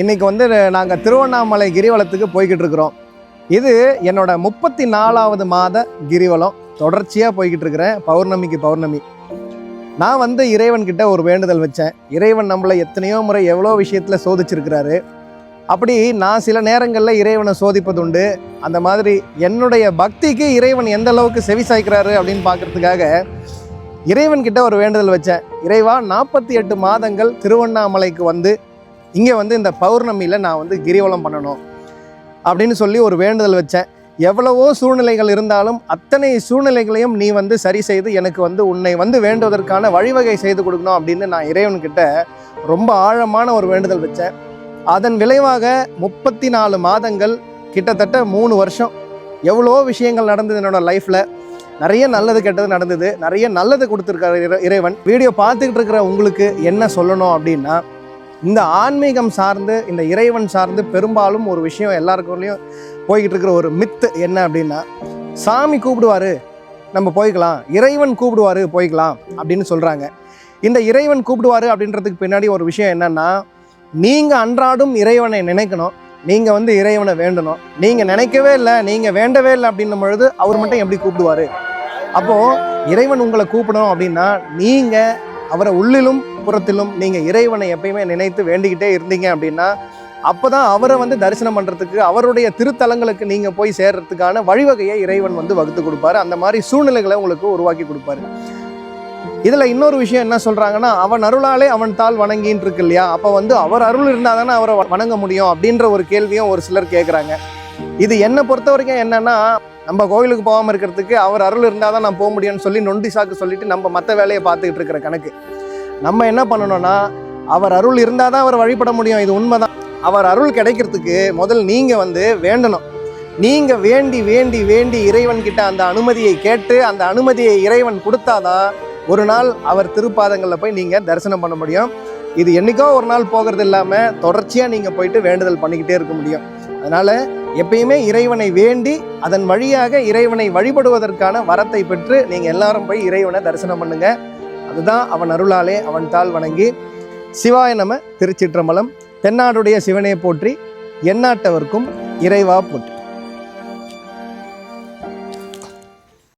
இன்னைக்கு வந்து நாங்கள் திருவண்ணாமலை கிரிவலத்துக்கு போய்கிட்டு இருக்கிறோம். இது என்னோட முப்பத்தி நாலாவது மாத கிரிவலம். தொடர்ச்சியாக போய்கிட்டு இருக்கிறேன். பௌர்ணமிக்கு பௌர்ணமி. நான் வந்து இறைவன் கிட்ட ஒரு வேண்டுதல் வச்சேன். இறைவன் நம்மளை எத்தனையோ முறை எவ்வளோ விஷயத்தில் சோதிச்சிருக்கிறாரு. அப்படி நான் சில நேரங்களில் இறைவனை சோதிப்பதுண்டு. அந்த மாதிரி என்னுடைய பக்திக்கு இறைவன் எந்த அளவுக்கு செவி சாய்க்கிறாரு அப்படின்னு பார்க்கறதுக்காக இறைவன் கிட்ட ஒரு வேண்டுதல் வச்சேன். இறைவா நாற்பத்தி எட்டு மாதங்கள் திருவண்ணாமலைக்கு வந்து இங்கே வந்து இந்த பௌர்ணமியில் நான் வந்து கிரிவலம் பண்ணணும் அப்படின்னு சொல்லி ஒரு வேண்டுதல் வச்சேன். எவ்வளவோ சூழ்நிலைகள் இருந்தாலும் அத்தனை சூழ்நிலைகளையும் நீ வந்து சரி செய்து எனக்கு வந்து உன்னை வந்து வேண்டுவதற்கான வழிவகை செய்து கொடுக்கணும் அப்படின்னு நான் இறைவன்கிட்ட ரொம்ப ஆழமான ஒரு வேண்டுதல் வச்சேன். அதன் விளைவாக முப்பத்தி நாலு மாதங்கள் கிட்டத்தட்ட மூணு வருஷம் எவ்வளோ விஷயங்கள் நடந்தது என்னோடய லைஃப்பில் நிறைய நல்லது கெட்டது நடந்தது. நிறைய நல்லது கொடுத்துருக்காரு இறை- இறைவன். வீடியோ பார்த்துக்கிட்டு இருக்கிற உங்களுக்கு என்ன சொல்லணும் அப்படின்னா இந்த ஆன்மீகம் சார்ந்து இந்த இறைவன் சார்ந்து பெரும்பாலும் ஒரு விஷயம் எல்லாருக்குள்ளேயும் போய்கிட்டு இருக்கிற ஒரு மித்து என்ன அப்படின்னா சாமி கூப்பிடுவாரு நம்ம போய்க்கலாம் இறைவன் கூப்பிடுவாரு போய்க்கலாம் அப்படின்னு சொல்கிறாங்க இந்த இறைவன் கூப்பிடுவாரு அப்படின்றதுக்கு பின்னாடி ஒரு விஷயம் என்னன்னா நீங்கள் அன்றாடும் இறைவனை நினைக்கணும் நீங்கள் வந்து இறைவனை வேண்டணும். நீங்கள் நினைக்கவே இல்லை நீங்கள் வேண்டவே இல்லை அப்படின்னும் பொழுது அவர் மட்டும் எப்படி கூப்பிடுவாரு? அப்போது இறைவன் உங்களை கூப்பிடணும் அப்படின்னா நீங்கள் அவரை உள்ளிலும் புறத்திலும் நீங்கள் இறைவனை எப்பயுமே நினைத்து வேண்டிக்கிட்டே இருந்தீங்க அப்படின்னா அப்போ தான் அவரை வந்து தரிசனம் பண்ணுறதுக்கு அவருடைய திருத்தலங்களுக்கு நீங்கள் போய் சேர்றதுக்கான வழிவகையை இறைவன் வந்து வகுத்து கொடுப்பாரு. அந்த மாதிரி சூழ்நிலைகளை உங்களுக்கு உருவாக்கி கொடுப்பாரு. இதில் இன்னொரு விஷயம் என்ன சொல்கிறாங்கன்னா அவன் அருளாலே அவன் தாள் வணங்கின்னு இருக்கு இல்லையா? அப்போ வந்து அவர் அருள் இருந்தால் தானே அவரை வணங்க முடியும் அப்படின்ற ஒரு கேள்வியும் ஒரு சிலர் கேட்குறாங்க இது என்னை பொறுத்த வரைக்கும் என்னன்னா நம்ம கோவிலுக்கு போகாமல் இருக்கிறதுக்கு அவர் அருள் இருந்தால் தான் நான் போக முடியும்னு சொல்லி நொண்டி சாக்கு சொல்லிட்டு நம்ம மற்ற வேலையை பார்த்துக்கிட்டு இருக்கிற கணக்கு. நம்ம என்ன பண்ணணும்னா அவர் அருள் இருந்தால் தான் அவர் வழிபட முடியும். இது உண்மைதான். அவர் அருள் கிடைக்கிறதுக்கு முதல் நீங்கள் வந்து வேண்டணும். நீங்கள் வேண்டி வேண்டி வேண்டி இறைவன் கிட்ட அந்த அனுமதியை கேட்டு அந்த அனுமதியை இறைவன் கொடுத்தாதான் ஒரு நாள் அவர் திருப்பாதங்களில் போய் நீங்கள் தரிசனம் பண்ண முடியும். இது என்னைக்கோ ஒரு நாள் போகிறது இல்லாமல் தொடர்ச்சியாக நீங்கள் போயிட்டு வேண்டுதல் பண்ணிக்கிட்டே இருக்க முடியும். அதனால் எப்பயுமே இறைவனை வேண்டி அதன் வழியாக இறைவனை வழிபடுவதற்கான வரத்தை பெற்று நீங்கள் எல்லாரும் போய் இறைவனை தரிசனம் பண்ணுங்க. அதுதான் அவன் அருளாலே அவன் தாள் வணங்கி சிவாய நம திருச்சிற்றம்பலம். தென்னாடுடைய சிவனே போற்றி எந்நாட்டவர்க்கும் இறைவா போற்றி.